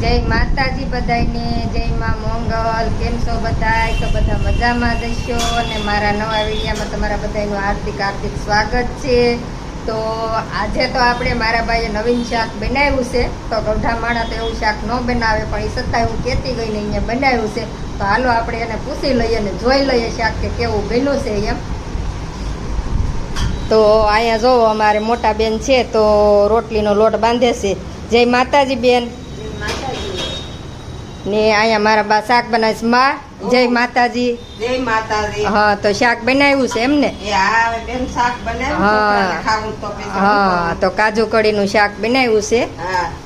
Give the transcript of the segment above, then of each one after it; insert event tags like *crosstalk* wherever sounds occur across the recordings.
જય માતાજી બધાયને, જય માં મોંગલ, કેમ છો બધાય? તો બધા મજામાં જશો અને મારા નવા વિડીયામાં તમારા બધાનું હાર્દિક હાર્દિક સ્વાગત છે. તો આજે તો આપણે મારા ભાઈએ નવીન શાક બનાવ્યું છે. તો ગૌઠા માણા તો એવું શાક ન બનાવે, પણ એ છતાંય હું કહેતી ગઈને અહીંયા બનાવ્યું છે. તો હાલો આપણે એને પૂછી લઈએ અને જોઈ લઈએ શાક કે કેવું બન્યું છે એમ. તો અહીંયા જોવો અમારે મોટા બેન છે, તો રોટલીનો લોટ બાંધે છે. જય માતાજી બેન. ને અહીંયા મારા બા શાક બનાવીશમાં જય માતાજી. જય માતાજી. હા તો શાક બનાવ્યું છે એમને હા. તો કાજુ કઢીનું શાક બનાવ્યું છે.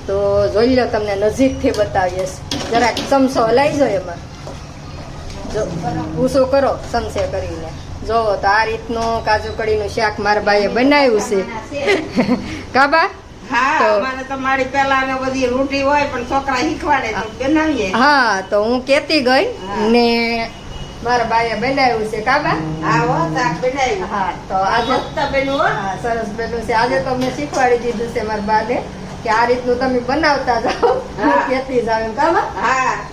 તો જોઈ લો તમને નજીકથી બતાવીએ. જરાક ચમચો હલાઈ જો એમાં. જો ઊંચો કરો ચમચે કરીને. જોવો તો આ રીતનું કાજુ કડીનું શાક મારા બાઈએ બનાવ્યું છે. *laughs* કાબા હા તો- મારી પેલા બધી રોટી હોય પણ છોકરા શીખવાડે તો હા. તો હું કેતી ગઈ ને મારા બાઈએ બનાવ્યું છે કાબા હા તો આજે સરસ બન્યું છે. આજે તો મેં શીખવાડી દીધું છે મારા બાને કે આ રીતનું તમે બનાવતા જાઓ. કેતી જાવ કાબા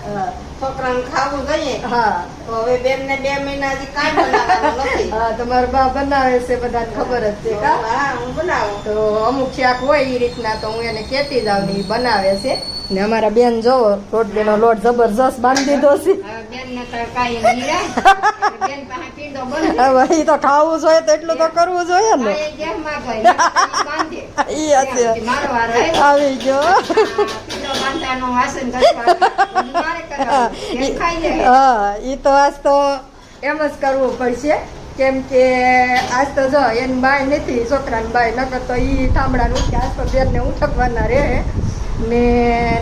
હા. છોકરાને ખાવું જોઈએ. હા. તો હવે બેન ને બે મહિના કાંઈ બનાવવાનું નથી. તમારા બા બનાવે છે બધાને ખબર જ છે કા? હું બનાવું. તો અમુક શાક હોય એ રીતના તો હું એને કેતી જાઉં ને એ બનાવે છે. ને અમારા બેન જોવો રોટલીનો લોટ જબરજસ્ત બાંધી દીધો છે. હવે એ તો ખાવું જોઈએ તો એટલું તો કરવું જોઈએ ને. ઈ હશે આવી ગયો. હા એ તો આજ તો એમ જ કરવું પડશે. કેમ કે આજ તો જો એની બાય નથી, છોકરાની બાય નકર તો ઈ થાંભળાને ઉઠે આજ તો બેનને ઉઠકવાના રહે. ને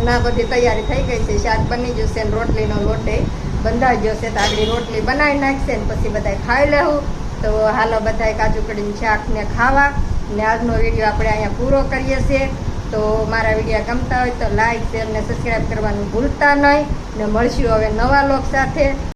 ના બધી તૈયારી થઈ ગઈ છે, શાક બની જશે ને રોટલીનો લોટે. બંધાઈ છે તો આગળ રોટલી બનાવી નાખશે ને પછી બધાય ખાઈ લેવું. તો હાલો બધાય કાજુ કડીને શાક ને ખાવા. ને આજનો વીડિયો આપણે અહીંયા પૂરો કરીએ છીએ. તો મારા વીડિયો ગમતા હોય તો લાઈક શેર ને સબસ્ક્રાઈબ કરવાનું ભૂલતા નહીં. ને મળશું હવે નવા લોક સાથે.